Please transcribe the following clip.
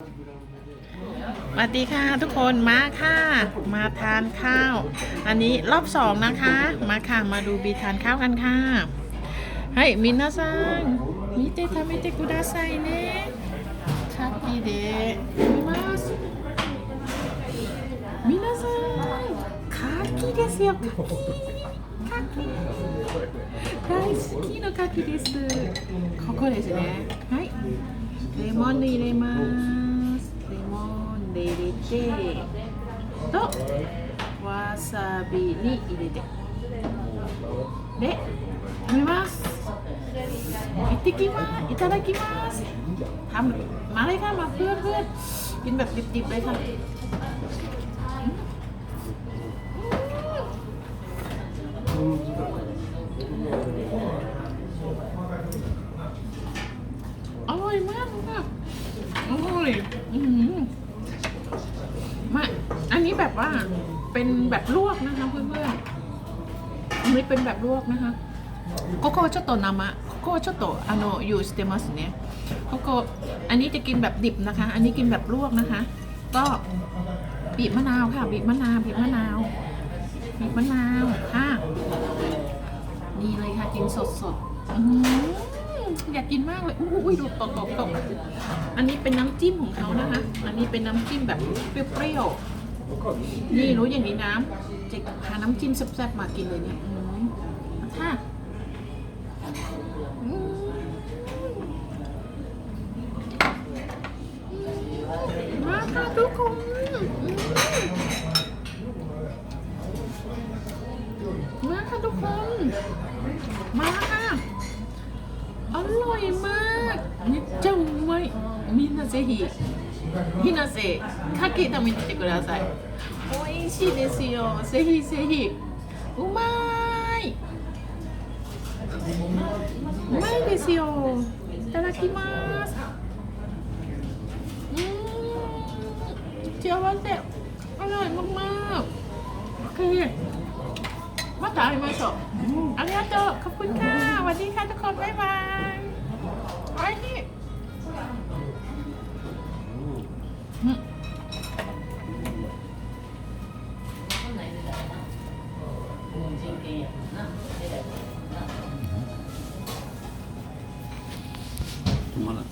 สวัสดีค่ะทุกคนมาค่ะ มาทานข้าว อันนี้รอบสองนะคะ มาค่ะมาดูบีทานข้าวกันค่ะให้มินาซังมิเตทามิเตกุดาไซเนะคากิเดะมิมัสมินาซังคากิですよカキカキ大好きのカキですここですねはいレモン入れますレモンで入れ てとわさびに入れてで食べます行ってきますいただきますทำมาเลยค่ะมาเพื่อนเพื่อนกินแบบดิบๆเลยค่ะอร่อยมากค่ะอร่อยอืมมาอันนี้แบบ ว่าเป็นแบบลวกนะคะเพื่อนๆอันนี้เป็นแบบลวกนะคะโกโก้ちょっと生โกโก้ちょっとあのอยู่してますねโกโก้อันนี้จะกินแบบดิบนะคะ อันนี้กินแบบลวกนะคะ ก็บีบมะนาวค่ะ บีบมะนาวบีบมะนาวบีบมะนาวค่ะ นี่เลยค่ะกินสดสดๆอื้อหืออยากกินมากเลยอุ้ยดูตกตกตกอันนี้เป็นน้ำจิ้มของเขานะคะ อันนี้เป็นน้ำจิ้มแบบเปรี้ยวๆ นี่รู้อย่างนี้น้ำเจ๊หาน้ำจิ้มแซ่บๆมากินเลยเนี่ยค่ะมาค่ะทุกคนมาค่ะทุกคน มาค่ะ อร่อยมากนี่เจ้าไว้มินาเซฮิ ひなせかけ食みてください。美味しいですよ。ぜひぜひ。うまい。うまいですよ。いただきます。うん幸せ。あらうまい。また会いましょう、ありがとう。ขอบคุณค่ะวัおいしい。うん。止まらない